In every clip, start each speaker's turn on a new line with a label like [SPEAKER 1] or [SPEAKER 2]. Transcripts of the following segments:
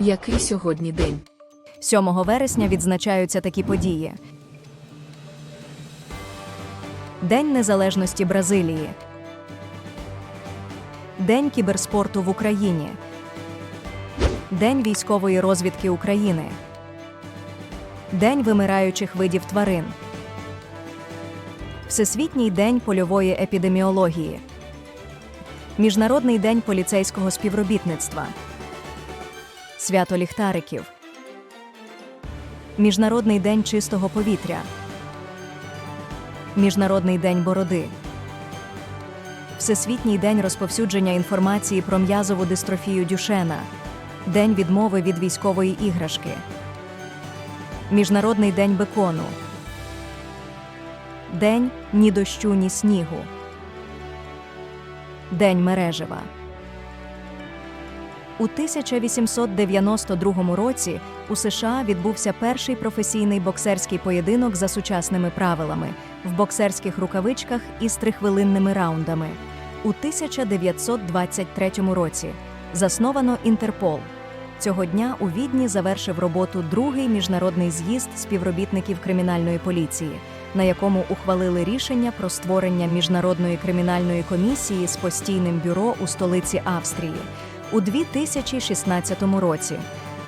[SPEAKER 1] Який сьогодні день?
[SPEAKER 2] 7 вересня відзначаються такі події: День Незалежності Бразилії, День кіберспорту в Україні, День військової розвідки України, День вимираючих видів тварин, Всесвітній день польової епідеміології, Міжнародний день поліцейського співробітництва, Свято ліхтариків. Міжнародний день чистого повітря. Міжнародний день бороди. Всесвітній день розповсюдження інформації про м'язову дистрофію Дюшена. День відмови від військової іграшки. Міжнародний день бекону. День ні дощу, ні снігу. День мережева. У 1892 році у США відбувся перший професійний боксерський поєдинок за сучасними правилами в боксерських рукавичках із трихвилинними раундами. У 1923 році засновано Інтерпол. Цього дня у Відні завершив роботу другий міжнародний з'їзд співробітників кримінальної поліції, на якому ухвалили рішення про створення міжнародної кримінальної комісії з постійним бюро у столиці Австрії. У 2016 році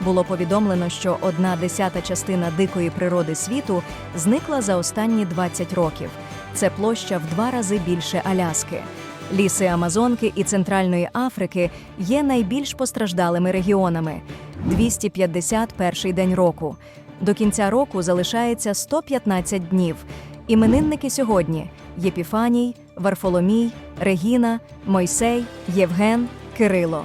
[SPEAKER 2] було повідомлено, що одна десята частина дикої природи світу зникла за останні 20 років. Це площа в два рази більше Аляски. Ліси Амазонки і Центральної Африки є найбільш постраждалими регіонами. 251 день року. До кінця року залишається 115 днів. Іменинники сьогодні: Єпіфаній, Варфоломій, Регіна, Мойсей, Євген, Кирило,